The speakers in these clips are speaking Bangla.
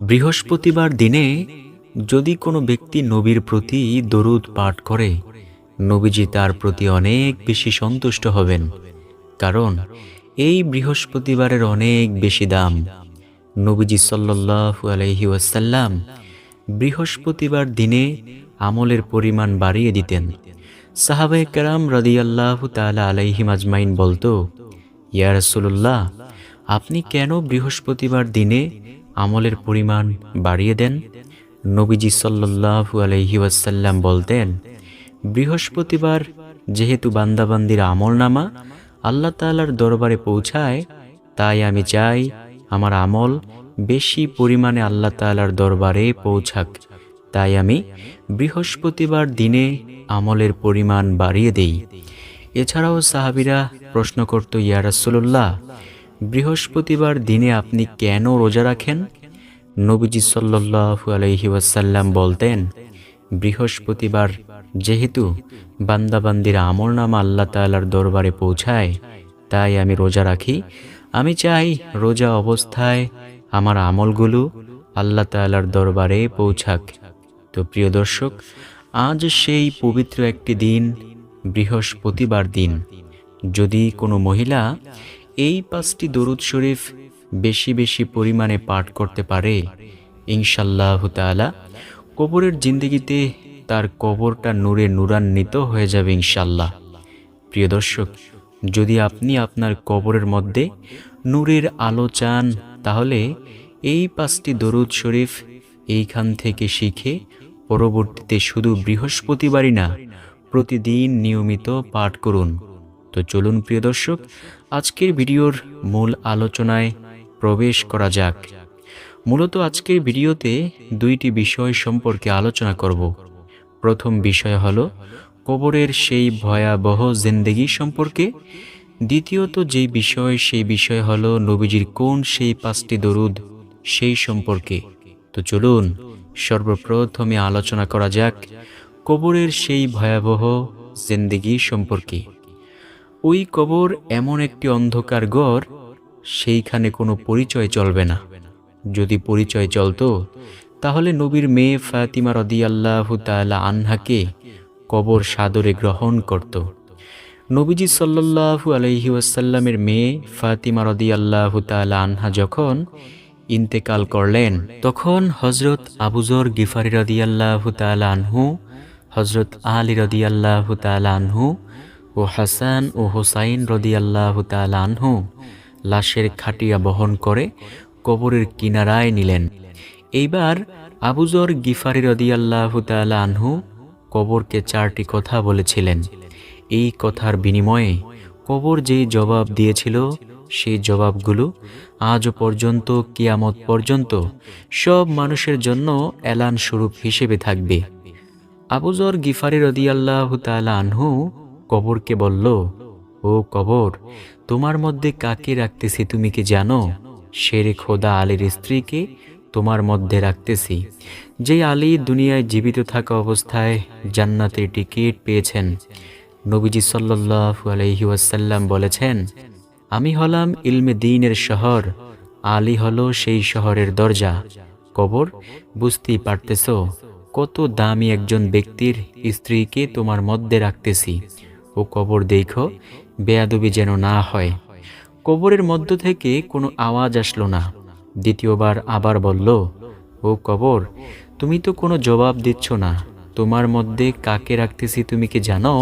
বৃহস্পতিবার দিনে যদি কোনো ব্যক্তি নবীর প্রতি দরুদ পাঠ করে, নবীজি তার প্রতি অনেক বেশি সন্তুষ্ট হবেন। কারণ এই বৃহস্পতিবারের অনেক বেশি দাম। নবীজি সাল্লাল্লাহু আলাইহি ওয়াসাল্লাম বৃহস্পতিবার দিনে আমলের পরিমাণ বাড়িয়ে দিতেন। সাহাবায়ে কেরাম রাদিয়াল্লাহু তাআলা আলাইহিম আজমাইন বলতো, ইয়া রাসূলুল্লাহ, আপনি কেন বৃহস্পতিবার দিনে আমলের পরিমাণ বাড়িয়ে দেন। নবীজি সাল্লাল্লাহু আলাইহি ওয়াসাল্লাম বলতেন, বৃহস্পতিবার যেহেতু বান্দাবান্দির আমল নামা আল্লাহ তাআলার দরবারে পৌঁছায়, তাই আমি চাই আমার আমল বেশি পরিমাণে আল্লাহ তাআলার দরবারে পৌঁছাক। তাই আমি বৃহস্পতিবার দিনে আমলের পরিমাণ বাড়িয়ে দেই। এছাড়াও সাহাবিরা প্রশ্ন করত, ইয়া রাসূলুল্লাহ বৃহস্পতিবার দিনে আপনি কেন রোজা রাখেন? নবীজি সাল্লাল্লাহু আলাইহি ওয়াসাল্লাম বলতেন, বৃহস্পতিবার যেহেতু বান্দাবান্দির আমল নামা আল্লাহ তাআলার দরবারে পৌঁছায়, তাই আমি রোজা রাখি। আমি চাই রোজা অবস্থায় আমার আমলগুলো আল্লাহ তাআলার দরবারে পৌঁছাক। তো প্রিয় দর্শক, আজ সেই পবিত্র একটি দিন, বৃহস্পতিবার দিন। যদি কোনো মহিলা এই পাঁচটি দরুদ শরীফ বেশি বেশি পরিমাণে পাঠ করতে পারে ইনশাল্লাহ তাআলা। কবরের জিন্দগিতে তার কবরটা নূরে নূরান্বিত হয়ে যাবে ইনশাল্লাহ প্রিয় দর্শক, যদি আপনি আপনার কবরের মধ্যে নূরের আলো চান, তাহলে এই পাঁচটি দরুদ শরীফ এইখান থেকে শিখে পরবর্তীতে শুধু বৃহস্পতিবারই না, প্রতিদিন নিয়মিত পাঠ করুন। তো চলুন, প্রিয় দর্শক, আজকের ভিডিওর মূল আলোচনায় প্রবেশ করা যাক। মূলত আজকের ভিডিওতে দুইটি বিষয় সম্পর্কে আলোচনা করব। প্রথম বিষয় হল, কবরের সেই ভয়াবহ জিন্দেগি সম্পর্কে। দ্বিতীয়ত যেই বিষয়, সেই বিষয় হল নবীজির কোন সেই পাঁচটি দরুদ, সেই সম্পর্কে। তো চলুন, সর্বপ্রথমে আলোচনা করা যাক কবরের সেই ভয়াবহ জিন্দেগি সম্পর্কে। ওই কবর এমন একটি অন্ধকার গড় সেইখানে কোনো পরিচয় চলবে না। যদি পরিচয় চলতো, তাহলে নবীর মেয়ে ফাতিমা রদিয়াল্লাহু তাআলা আনহাকে কবর সাদরে গ্রহণ করত। নবীজি সাল্লাল্লাহু আলাইহি ওয়াসাল্লামের মেয়ে ফাতিমা রদিয়াল্লাহু তাআলা আনহা যখন ইন্তেকাল করলেন, তখন হজরত আবুজর গিফারি রদিয়াল্লাহু তাআলা আনহু হজরত আলী রদিয়াল্লাহু তাআলা আনহু ও হাসান ও হোসাইন রদিয়াল্লাহু তাআলা আনহু লাশের খাটিয়া বহন করে কবরের কিনারায় নিলেন। এইবার আবুজর গিফারি রদিয়াল্লাহু তাআলা আনহু কবরকে চারটি কথা বলেছিলেন। এই কথার বিনিময়ে কবর যেই জবাব দিয়েছিল, সেই জবাবগুলো আজও পর্যন্ত, কিয়ামত পর্যন্ত সব মানুষের জন্য এলান স্বরূপ হিসেবে থাকবে। আবুজর গিফারি রদিয়াল্লাহু তাআলা আনহু কবরকে বলল, ও কবর, তোমার মধ্যে কাকে রাখতেছি তুমি কি জানো? শেরে খোদা আলীর স্ত্রীকে তোমার মধ্যে রাখতেছি। যে আলী দুনিয়ায় জীবিত থাকা অবস্থায় জান্নাতের টিকিট পেয়েছেন। নবীজি সাল্লাল্লাহু আলাইহি ওয়াসাল্লাম বলেছেন, আমি হলাম ইলমে দিনের শহর, আলী হলো সেই শহরের দরজা। কবর, বুঝতেই পারতেছ, কত দামি একজন ব্যক্তির স্ত্রীকে তোমার মধ্যে রাখতেছি। ও কবর দেখো, বেয়াদবি যেন না হয়। কবরের মধ্য থেকে কোনো আওয়াজ আসলো না। দ্বিতীয়বার আবার বলল, ও কবর, তুমি তো কোনো জবাব দিচ্ছ না। তোমার মধ্যে কাকে রাখতেছি তুমি কি জানো?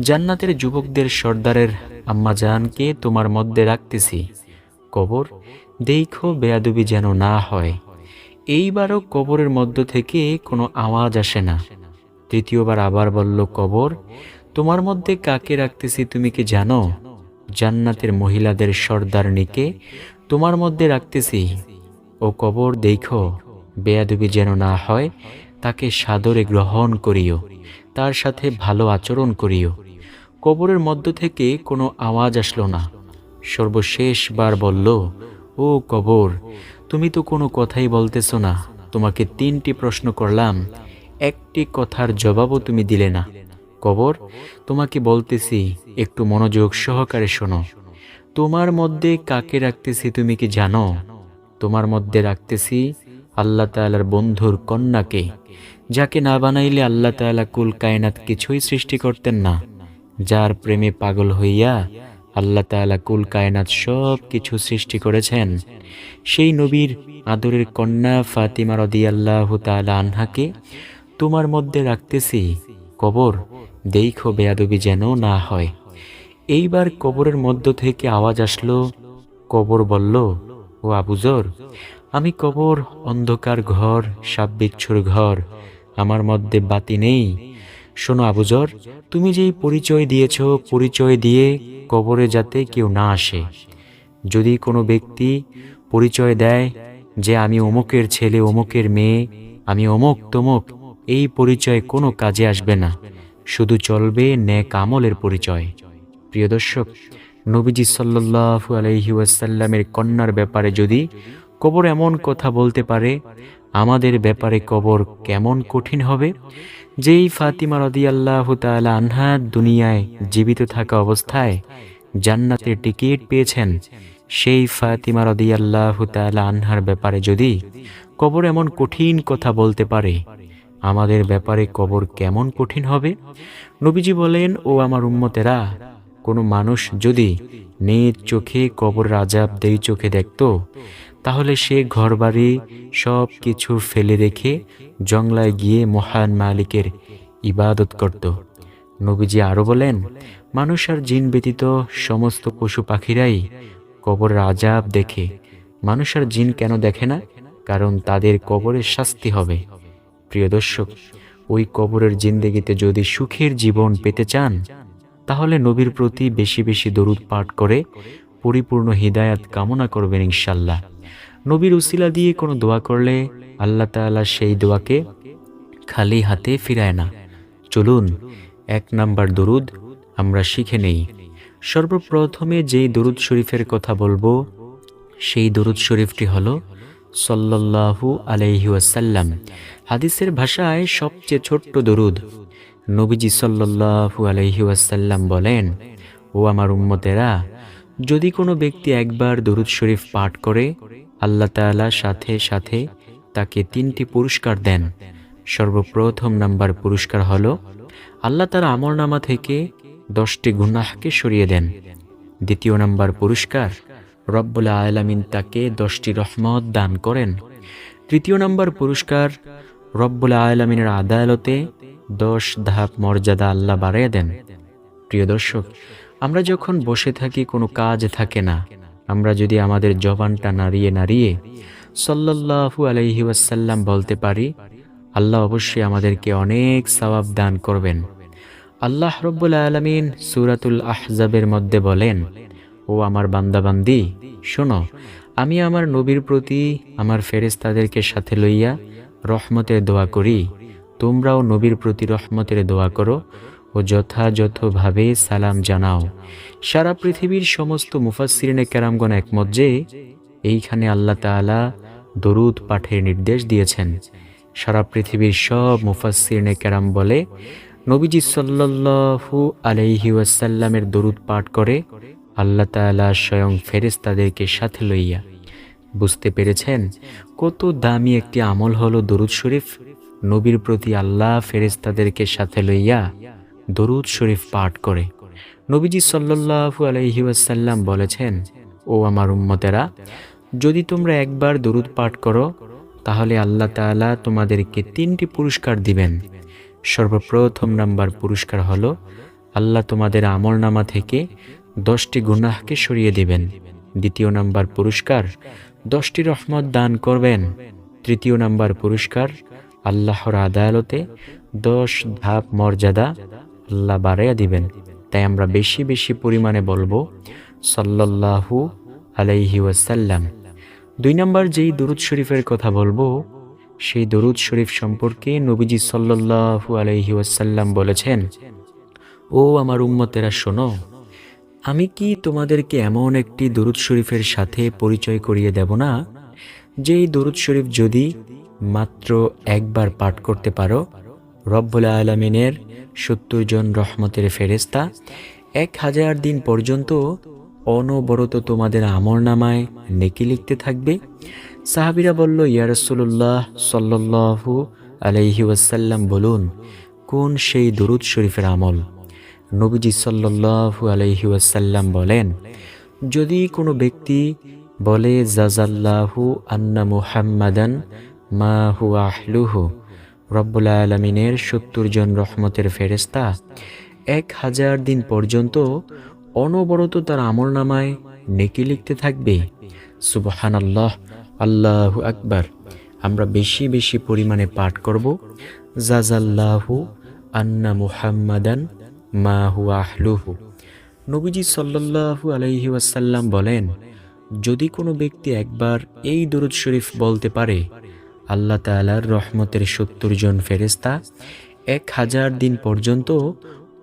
জান্নাতের যুবকদের সর্দারের আম্মাজানকে তোমার মধ্যে রাখতেছি। কবর, দেখো বেয়াদবি যেন না হয়। এইবারও কবরের মধ্য থেকে কোনো আওয়াজ আসে না। তৃতীয়বার আবার বলল, কবর তোমার মধ্যে কাকে রাখতেছি তুমি কি জানো? জান্নাতের মহিলাদের সর্দারনিকে তোমার মধ্যে রাখতেছি। ও কবর দেখো, বেয়াদবি যেন না হয়, তাকে সাদরে গ্রহণ করিও, তার সাথে ভালো আচরণ করিও। কবরের মধ্য থেকে কোনো আওয়াজ আসলো না। সর্বশেষবার বলল, ও কবর, তুমি তো কোনো কথাই বলতেছো না। তোমাকে তিনটি প্রশ্ন করলাম। একটি কথার জবাবও তুমি দিলে না। কবর, তোমাকে বলতেছি, একটু মনোযোগ সহকারে শোনো। তোমার মধ্যে কাকে রাখতেছি তুমি কি জানো? তোমার মধ্যে রাখতেছি আল্লাহ তাআলার বন্ধুর কন্যাকে, যাকে না বানাইলে আল্লাহ তাআলা কুল কায়নাত কিছুই সৃষ্টি করতেন না। যার প্রেমে পাগল হইয়া আল্লাহ তাআলা কুল কায়নাত সব কিছু সৃষ্টি করেছেন, সেই নবীর আদরের কন্যা ফাতিমা রদি আল্লাহ তাআলা আনহাকে তোমার মধ্যে রাখতেছি কবর দেখো বেয়াদবি যেন না হয়। এইবার কবরের মধ্য থেকে আওয়াজ আসলো, কবর বলল, ও আবুজর আমি কবর, অন্ধকার ঘর সাপ বিচ্ছুর ঘর, আমার মধ্যে বাতি নেই। শোনো আবুজর তুমি যেই পরিচয় দিয়েছ, পরিচয় দিয়ে কবরে যাতে কেউ না আসে। যদি কোনো ব্যক্তি পরিচয় দেয় যে আমি অমুকের ছেলে, অমুকের মেয়ে, আমি অমুক, তমুক, এই পরিচয় কোনো কাজে আসবে না। শুধু চলবে ন্যাক আমলের পরিচয়। প্রিয় দর্শক, নবীজি আলাইহি ওয়াসাল্লামের কন্যার ব্যাপারে যদি কবর এমন কথা বলতে পারে, আমাদের ব্যাপারে কবর কেমন কঠিন হবে? যেই ফাতিমা রাদিয়াল্লাহু তাআলা আনহা দুনিয়ায় জীবিত থাকা অবস্থায় জান্নাতের টিকিট পেয়েছেন, সেই ফাতিমা রদি আল্লাহ তাআলা আনহার ব্যাপারে যদি কবর এমন কঠিন কথা বলতে পারে আমাদের ব্যাপারে কবর কেমন কঠিন হবে? নবীজি বলেন, ও আমার উম্মতেরা, কোনো মানুষ যদি নিজ চোখে কবর রাজাব দেই চোখে দেখত, তাহলে সে ঘরবাড়ি সব কিছু ফেলে রেখে জংলায় গিয়ে মহান মালিকের ইবাদত করত। নবীজি আরও বলেন, মানুষ আর জিন ব্যতীত সমস্ত পশু পাখিরাই কবর রাজাব দেখে। মানুষ আর জিন কেন দেখে না? কারণ তাদের কবরের শাস্তি হবে। প্রিয় দর্শক, ওই কবরের জিন্দেগিতে যদি সুখের জীবন পেতে চান, তাহলে নবীর প্রতি বেশি বেশি দরুদ পাঠ করে পরিপূর্ণ হৃদায়াত কামনা করবেন ইনশাল্লাহ। নবীর উসিলা দিয়ে কোনো দোয়া করলে আল্লাহ তাআলা সেই দোয়াকে খালি হাতে ফিরায় না। চলুন, এক নাম্বার দরুদ আমরা শিখে নেই। সর্বপ্রথমে যেই দরুদ শরীফের কথা বলব, সেই দরুদ শরীফটি হলো সল্লাল্লাহু আলাইহি ওয়াসাল্লাম। হাদিসের ভাষায় সবচেয়ে ছোট্ট দরুদ, নবীজি আলাইহি ওয়াসাল্লাম বলেন, ও আমার উম্মতেরা, যদি কোনো ব্যক্তি একবার দরুদ শরীফ পাঠ করে, আল্লাহ তাআলা সাথে সাথে তাকে তিনটি পুরস্কার দেন। সর্বপ্রথম নাম্বার পুরস্কার হলো, আল্লাহ তার আমলনামা থেকে দশটি গুনাহকে সরিয়ে দেন। দ্বিতীয় নাম্বার পুরস্কার রব্বুল আলামিন তাকে দশটি রহমত দান করেন। তৃতীয় নম্বর পুরস্কার রব্বুল আলামিনের আদালতে দশ ধাপ মর্যাদা আল্লাহ বাড়িয়ে দেন। প্রিয় দর্শক, আমরা যখন বসে থাকি, কোনো কাজ থাকে না। আমরা যদি আমাদের জবানটা নাড়িয়ে নাড়িয়ে সল্লাল্লাহু আলাইহি ওয়াসাল্লাম বলতে পারি, আল্লাহ অবশ্যই আমাদেরকে অনেক সওয়াব দান করবেন। আল্লাহ রব্বুল আলমিন সুরাতুল আহজাবের মধ্যে বলেন ও আমার বান্দাবান্দি, শোনো, আমি আমার নবীর প্রতি আমার ফেরেস্তাদেরকে সাথে লইয়া রহমতের দোয়া করি। তোমরাও নবীর প্রতি রহমতের দোয়া করো ও যথাযথভাবে সালাম জানাও। সারা পৃথিবীর সমস্ত মুফাসসিরিনে কেরামগণ একমত যে, এইখানে আল্লাহ তাআলা দরুদ পাঠের নির্দেশ দিয়েছেন। সারা পৃথিবীর সব মুফাসসিরিনে ক্যারাম বলে, নবীজি সাল্লাল্লাহু আলাইহি ওয়াসাল্লামের দরুদ পাঠ করে আল্লাহ তাআলা স্বয়ং ফেরেস তাদেরকে সাথে লইয়া, বুঝতে পেরেছেন কত দামি একটি আমল হলো দরুদ শরীফ? নবীর প্রতি আল্লাহ ফেরেশতাদেরকে সাথে লইয়া দরুদ শরীফ পাঠ করে। নবীজি সাল্লাল্লাহু আলাইহি ওয়াসাল্লাম বলেছেন, ও আমার উম্মতেরা, যদি তোমরা একবার দরুদ পাঠ করো, তাহলে আল্লাহ তাআলা তোমাদেরকে তিনটি পুরস্কার দিবেন। সর্বপ্রথম নাম্বার পুরস্কার হলো, আল্লাহ তোমাদের আমল নামা থেকে দশটি গুনাহকে সরিয়ে দিবেন। দ্বিতীয় নাম্বার পুরস্কার, দশটি রহমত দান করবেন। তৃতীয় নাম্বার পুরস্কার, আল্লাহর আদালতে দশ ধাপ মর্যাদা আল্লাহ বাড়াইয়া দিবেন। তাই আমরা বেশি বেশি পরিমাণে বলব, সাল্লাল্লাহু আলাইহি ওয়াসাল্লাম। দুই নম্বর যেই দরুদ শরীফের কথা বলব, সেই দরুদ শরীফ সম্পর্কে নবীজি সাল্লাল্লাহু আলাইহি ওয়াসাল্লাম বলেছেন, ও আমার উম্মতেরা শোনো আমি কি তোমাদেরকে এমন একটি দরুদ শরীফের সাথে পরিচয় করিয়ে দেব না? যেই দরুদ শরীফ যদি মাত্র একবার পাঠ করতে পারো, রব্বুল আলমিনের সত্তর জন রহমতের ফেরেস্তা এক হাজার দিন পর্যন্ত অনবরত তোমাদের আমর নামায় নেকি লিখতে থাকবে। সাহাবিরা বলল ইয়ারসুল্লাহ সাল্লাহু আলাইহি ওয়াসাল্লাম, বলুন, কোন সেই দরুদ শরীফের আমল? নবীজি সাল্লাহু আলাইহি ওয়াসাল্লাম বলেন, যদি কোনো ব্যক্তি বলে জাজাল্লাহু আন্না মুহাম্মাদান মা হু আহলুহু, রব্বুল আলমিনের সত্তর জন রহমতের ফেরেস্তা এক হাজার দিন পর্যন্ত অনবরত তার আমল নামায় নেকি লিখতে থাকবে? সুবহান আল্লাহ আল্লাহু আকবার। আমরা বেশি বেশি পরিমাণে পাঠ করব জাজাল্লাহু আন্না মুহাম্মাদান মা হু আহলুহু। নবীজি সাল্লাল্লাহু আলাইহি ওয়াসাল্লাম বলেন, যদি কোনো ব্যক্তি একবার এই দরুদ শরীফ বলতে পারে, আল্লাহ তাআলার রহমতের সত্তর জন ফেরেস্তা এক হাজার দিন পর্যন্ত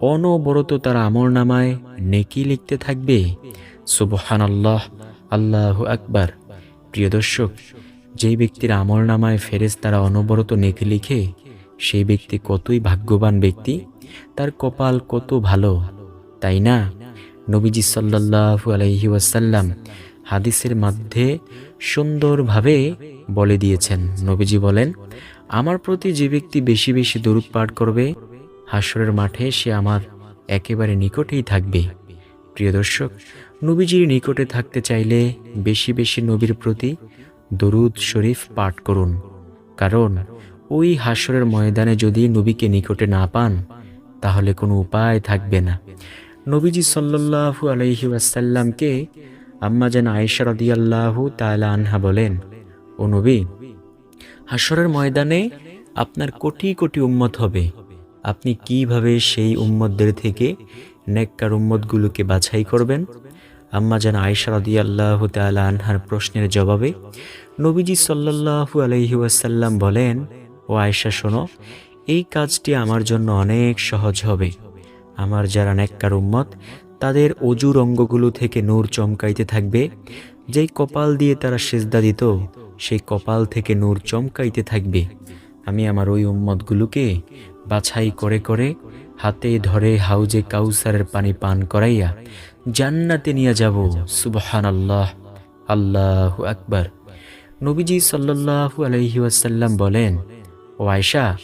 অনবরত তার আমর নামায় নেকি লিখতে থাকবে। সুবহান আল্লাহ আল্লাহ আকবার। প্রিয় দর্শক, যেই ব্যক্তির আমল নামায় ফেরেস তারা অনবরত নেকি লিখে সেই ব্যক্তি কতই ভাগ্যবান ব্যক্তি, তার কপাল কত ভালো, তাই না? নবীজি সাল্লাল্লাহু আলাইহি ওয়াসাল্লাম হাদিসের মধ্যে সুন্দরভাবে বলে দিয়েছেন। নবীজি বলেন, আমার প্রতি যে ব্যক্তি বেশি বেশি দরুদ পাঠ করবে হাসরের মাঠে সে আমার একেবারে নিকটেই থাকবে। প্রিয় দর্শক, নবীজির নিকটে থাকতে চাইলে বেশি বেশি নবীর প্রতি দরুদ শরীফ পাঠ করুন। কারণ ওই হাসরের ময়দানে যদি নবীকে নিকটে না পান, তাহলে কোনো উপায় থাকবে না। নবীজি সাল্লাল্লাহু আলাইহি ওয়াসাল্লামকে আম্মা যেন আয়েশা রাদিয়াল্লাহু তাআলা আনহা বলেন, ও নবী, হাসরের ময়দানে আপনার কোটি কোটি উম্মত হবে। আপনি কীভাবে সেই উম্মতদের থেকে নেককার উম্মতগুলোকে বাছাই করবেন? আম্মা যেন আয়েশা রাদিয়াল্লাহু তাআলা আনহার প্রশ্নের জবাবে নবীজি সাল্লাল্লাহু আলাইহি ওয়াসাল্লাম বলেন ও আয়েশা, শোনো, এই কাজটি আমার জন্য অনেক সহজ হবে। আমার যারা নেককার উম্মত, তাদের অজুর অঙ্গগুলো থেকে নূর চমকাইতে থাকবে। যেই কপাল দিয়ে তারা সেজদা দিত, সেই কপাল থেকে নূর চমকাইতে থাকবে। আমি আমার ওই উম্মতগুলোকে বাছাই করে করে হাতে ধরে হাউজে কাউসারের পানি পান করাইয়া জান্নাতে নিয়ে যাব। সুবহান আল্লাহ আল্লাহ আকবার। নবীজি সাল্লাল্লাহু আলাইহি ওয়াসাল্লাম বলেন ও আয়সা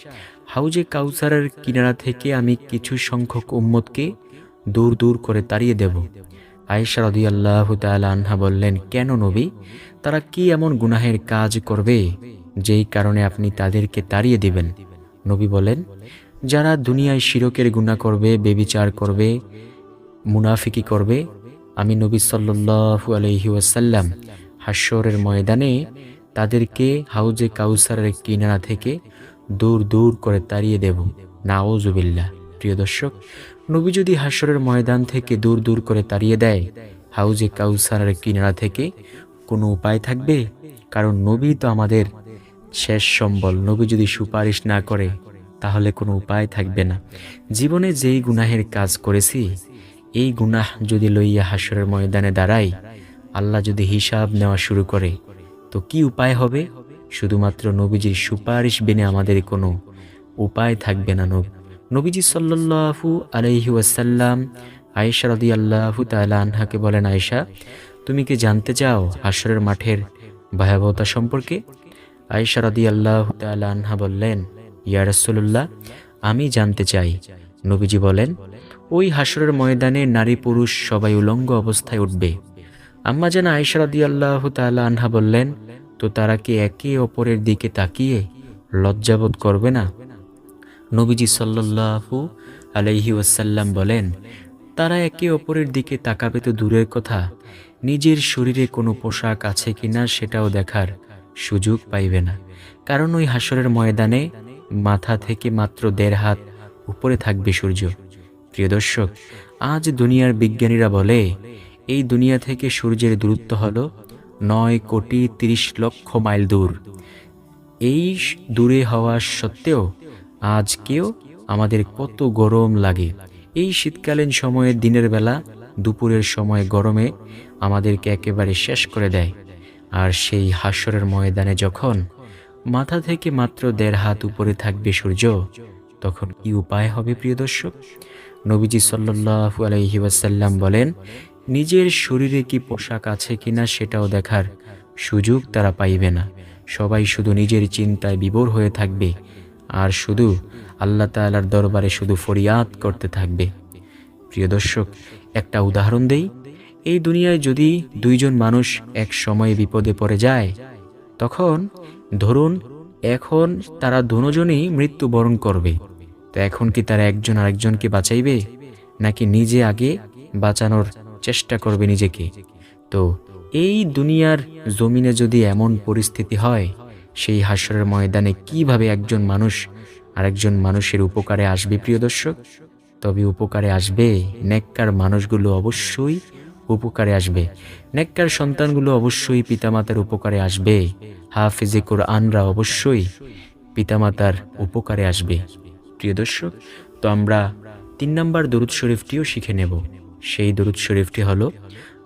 হাউজে কাউসারের কিনারা থেকে আমি কিছু সংখ্যক উম্মতকে দূর দূর করে তাড়িয়ে দেব। আয়েশা রাদিয়াল্লাহু তাআলা আনহা বললেন, কেন নবী? তারা কি এমন গুনাহের কাজ করবে যেই কারণে আপনি তাদেরকে তাড়িয়ে দিবেন? নবী বলেন, যারা দুনিয়ায় শিরকের গুনাহ করবে, বেবিচার করবে, মুনাফিকি করবে, আমি নবী সাল্লাল্লাহু আলাইহি ওয়াসাল্লাম হাস্যরের ময়দানে তাদেরকে হাউজে কাউসারের কিনারা থেকে দূর দূর করে তাড়িয়ে দেব। নাওজুবিল্লাহ প্রিয় দর্শক, নবী যদি হাসরের ময়দান থেকে দূর দূর করে তাড়িয়ে দেয়, হাউজে কাউসারের কিনারা থেকে কোনো উপায় থাকবে? কারণ নবী তো আমাদের শেষ সম্বল। নবী যদি সুপারিশ না করে, তাহলে কোনো উপায় থাকবে না। জীবনে যেই গুনাহের কাজ করেছি, এই গুনাহ যদি লইয়া হাসরের ময়দানে দাঁড়াই আল্লাহ যদি হিসাব নেওয়া শুরু করে, তো কি উপায় হবে? শুধুমাত্র নবীজির সুপারিশ বেনে আমাদের কোনো উপায় থাকবে না, নবী। নবীজি সাল্লাল্লাহু আলাইহি ওয়াসাল্লাম আয়েশা রাদিয়াল্লাহু তাআলা আনহাকে বলেন, আয়েশা, তুমি কি জানতে চাও হাসরের মাঠের ভয়াবহতা সম্পর্কে? আয়েশা রাদিয়াল্লাহু তাআলা আনহা বললেন, ইয়া রাসূলুল্লাহ, আমি জানতে চাই। নবীজি বলেন, ওই হাসরের ময়দানে নারী পুরুষ সবাই উলঙ্গ অবস্থায় উঠবে। আম্মা যেন আয়েশা রাদিয়াল্লাহু তাআলা আনহা বললেন তো তারা কি একে অপরের দিকে তাকিয়ে লজ্জাবোধ করবে না? নবীজি সাল্লাল্লাহু আলাইহি ওয়াসাল্লাম বলেন, তারা একে অপরের দিকে তাকাবে তো দূরের কথা, নিজের শরীরে কোনো পোশাক আছে কিনা সেটাও দেখার সুযোগ পাইবে না। কারণ ওই হাসরের ময়দানে মাথা থেকে মাত্র দেড় হাত উপরে থাকবে সূর্য। প্রিয় দর্শক, আজ দুনিয়ার বিজ্ঞানীরা বলে, এই দুনিয়া থেকে সূর্যের দূরত্ব হল নয় কোটি তিরিশ লক্ষ মাইল দূর। এই দূরে হওয়া সত্ত্বেও আজকেও আমাদের কত গরম লাগে। এই শীতকালীন সময়ে দিনের বেলা, দুপুরের সময় গরমে আমাদেরকে একেবারে শেষ করে দেয়। আর সেই হাস্যরের ময়দানে যখন মাথা থেকে মাত্র দেড় হাত উপরে থাকবে সূর্য, তখন কি উপায় হবে প্রিয় দর্শক? নবীজি সাল্লাল্লাহু আলাইহি ওয়াসাল্লাম বলেন নিজের শরীরে কি পোশাক আছে কিনা সেটাও দেখার সুযোগ তারা পাইবে না। সবাই শুধু নিজের চিন্তায় বিভোর হয়ে থাকবে, আর শুধু আল্লাহ তাআলার দরবারে শুধু ফরিয়াদ করতে থাকবে। প্রিয় দর্শক, একটা উদাহরণ দেই। এই দুনিয়ায় যদি দুইজন মানুষ এক সময়ে বিপদে পড়ে যায়, তখন ধরুন এখন তারা দুজনই মৃত্যুবরণ করবে। তো এখন কি তারা একজন আরেকজনকে বাঁচাইবে, নাকি নিজে আগে বাঁচানোর চেষ্টা করবে নিজেকে। তো এই দুনিয়ার জমিনে যদি এমন পরিস্থিতি হয়, সেই হাসরের ময়দানে কীভাবে একজন মানুষ আরেকজন মানুষের উপকারে আসবে, প্রিয় দর্শক? তবে উপকারে আসবে নেককার মানুষগুলো অবশ্যই উপকারে আসবে। নেককার সন্তানগুলো অবশ্যই পিতামাতার উপকারে আসবে। হাফিজে কোরআনরা অবশ্যই পিতামাতার উপকারে আসবে। প্রিয় দর্শক, তো আমরা তিন নম্বর দরুদ শরীফটিও শিখে নেব। সেই দরুদ শরীফটি হলো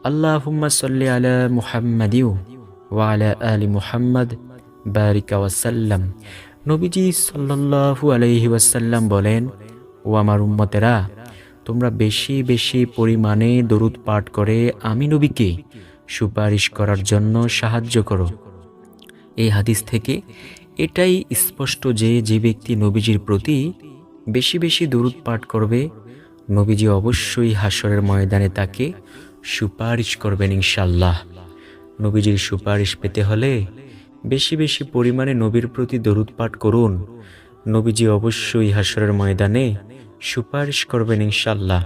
আল্লাহ সাল্লি আলা মুহাম্মাদিউ ওয়া আলা মুহাম্মদ, বারিকা ওয়াসাল্লাম নবীজি সাল্লাল্লাহু আলাইহি ওয়াসাল্লাম বলেন, ও আমার উম্মতেরা, তোমরা বেশি বেশি পরিমাণে দরুদ পাঠ করে আমি নবীকে সুপারিশ করার জন্য সাহায্য করো। এই হাদিস থেকে এটাই স্পষ্ট যে যে ব্যক্তি নবীজির প্রতি বেশি বেশি দরুদ পাঠ করবে নবীজি অবশ্যই হাসরের ময়দানে তাকে সুপারিশ করবেন ইনশাল্লাহ নবীজির সুপারিশ পেতে হলে বেশি বেশি পরিমাণে নবীর প্রতি দরুদ পাঠ করুন। নবীজি অবশ্যই হাসরের ময়দানে সুপারিশ করবেন ইনশাল্লাহ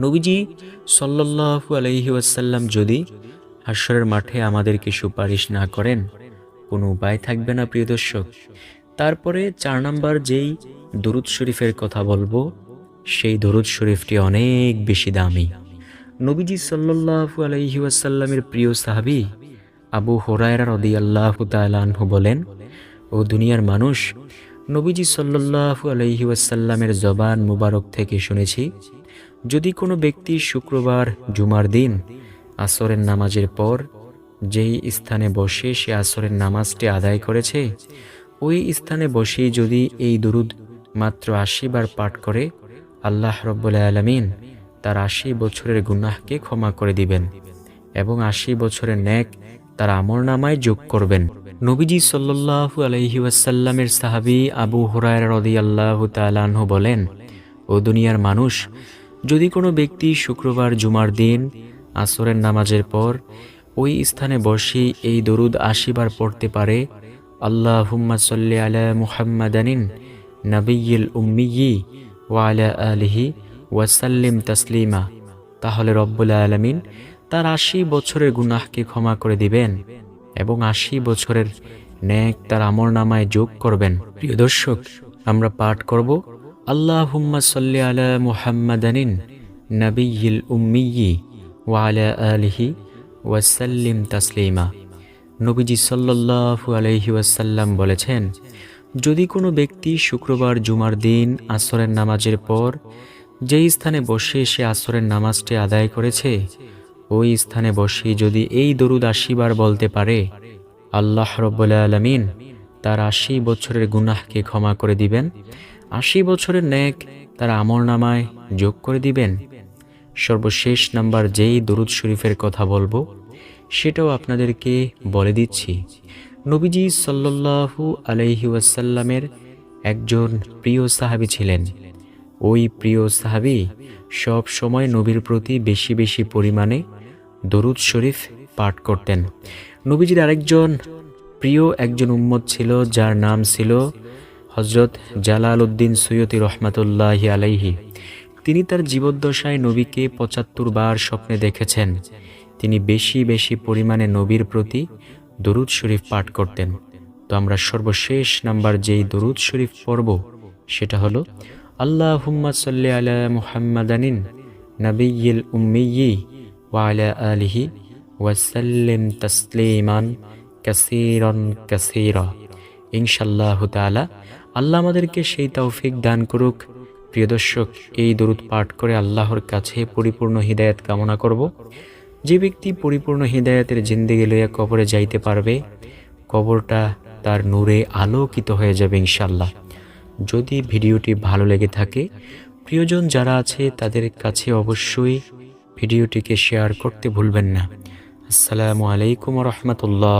নবীজি সাল্লাল্লাহু আলাইহি ওয়াসাল্লাম যদি হাসরের মাঠে আমাদেরকে সুপারিশ না করেন, কোনো উপায় থাকবে না, প্রিয় দর্শক। তারপরে চার নাম্বার যেই দরুদ শরীফের কথা বলব সেই দরুদ শরীফটি অনেক বেশি দামি। নবীজি সাল্লাল্লাহু আলাইহি ওয়াসাল্লামের প্রিয় সাহাবী আবু হোরায়রা রাদিয়াল্লাহু তাআলা আনহু বলেন, ও দুনিয়ার মানুষ, নবীজি সাল্লাল্লাহু আলাইহি ওয়াসাল্লামের জবান মুবারক থেকে শুনেছি, যদি কোনো ব্যক্তি শুক্রবার, জুমার দিন, আসরের নামাজের পর যেই স্থানে বসে সে আসরের নামাজটি আদায় করেছে, ওই স্থানে বসেই যদি এই দুরুদ মাত্র আশি বার পাঠ করে আল্লাহ রব্বুল আলমিন তার আশি বছরের গুনাহকে ক্ষমা করে দিবেন এবং আশি বছরের ন্যাক তার আমর নামায় যোগ করবেন। নবীজি সাল্লাল্লাহু আলাইহি ওয়াসাল্লামের সাহাবী আবু হুরায়রা রাদিয়াল্লাহু আল্লাহ আনহু বলেন, ও দুনিয়ার মানুষ, যদি কোনো ব্যক্তি শুক্রবার জুমার দিন, আসরের নামাজের পর ওই স্থানে বসে এই দরুদ আশিবার পড়তে পারে আল্লাহ হুম্মা সাল্লি আলা মুহাম্মাদানিন নবিয়িল উম্মিয়ি ওয়া আলা আলিহি ওয়াসাল্লিম তাসলিমা। তাহলে রব্বুল আলমিন তার আশি বছরের গুনাহকে ক্ষমা করে দিবেন এবং আশি বছরের ন্যাক তার আমর নামায় যোগ করবেন। প্রিয় দর্শক, আমরা পাঠ করব আল্লাহ হুম্মা সাল্লি আলা মুহাম্মাদানিন নবিয়িল উম্মিয়ি ওয়া আলা আলিহি ওয়াসাল্লিম তাসলিমা। নবীজি সাল্লাল্লাহু আলাইহি ওয়াসাল্লাম বলেছেন যদি কোনো ব্যক্তি শুক্রবার জুমার দিন আসরের নামাজের পর যেই স্থানে বসে সে আসরের নামাজটি আদায় করেছে, ওই স্থানে বসে যদি এই দরুদ আশিবার বলতে পারে, আল্লাহ রব্বুল্লা আলমিন তার আশি বছরের গুনাহকে ক্ষমা করে দিবেন, আশি বছরের ন্যাক তার আমর নামায় যোগ করে দিবেন। সর্বশেষ নাম্বার যেই দরুদ শরীফের কথা বলব, সেটাও আপনাদেরকে বলে দিচ্ছি। নবীজি সাল্লাল্লাহু আলাইহি ওয়াসাল্লামের একজন প্রিয় সাহাবী ছিলেন। ওই প্রিয় সাহাবী সব সময় নবীর প্রতি বেশি বেশি পরিমাণে দরুদ শরীফ পাঠ করতেন। নবীজির আরেকজন প্রিয় একজন উম্মত ছিল, যার নাম ছিল হজরত জালাল উদ্দিন সৈয়দি রহমাতুল্লাহি আলাইহি। তিনি তার জীবদ্দশায় নবীকে পঁচাত্তর বার স্বপ্নে দেখেছেন। তিনি বেশি বেশি পরিমাণে নবীর প্রতি দরুদ শরীফ পাঠ করতেন। তো আমরা সর্বশেষ নাম্বার যেই দরুদ শরীফ পড়ব, সেটা হলো আল্লাহ হুম্মা সাল্লি আলা মুহাম্মাদানিন নবিয়িল উম্মিয়ি ওয়া আলা আলিহি ওয়াসাল্লিম তাসলিমান কাসীরান কাসীরা। ইনশাআল্লাহ তাআলা, আল্লাহ আমাদেরকে সেই তৌফিক দান করুক। প্রিয় দর্শক, এই দরুদ পাঠ করে আল্লাহর কাছে পরিপূর্ণ হিদায়াত কামনা করব। যে ব্যক্তি পরিপূর্ণ হৃদায়তের জিন্দিগি লইয়া কবরে যাইতে পারবে, কবরটা তার নূরে আলোকিত হয়ে যাবে ইনশাল্লাহ যদি ভিডিওটি ভালো লেগে থাকে, প্রিয়জন যারা আছে তাদের কাছে অবশ্যই ভিডিওটিকে শেয়ার করতে ভুলবেন না। আসসালামু আলাইকুম রহমতুল্লাহ।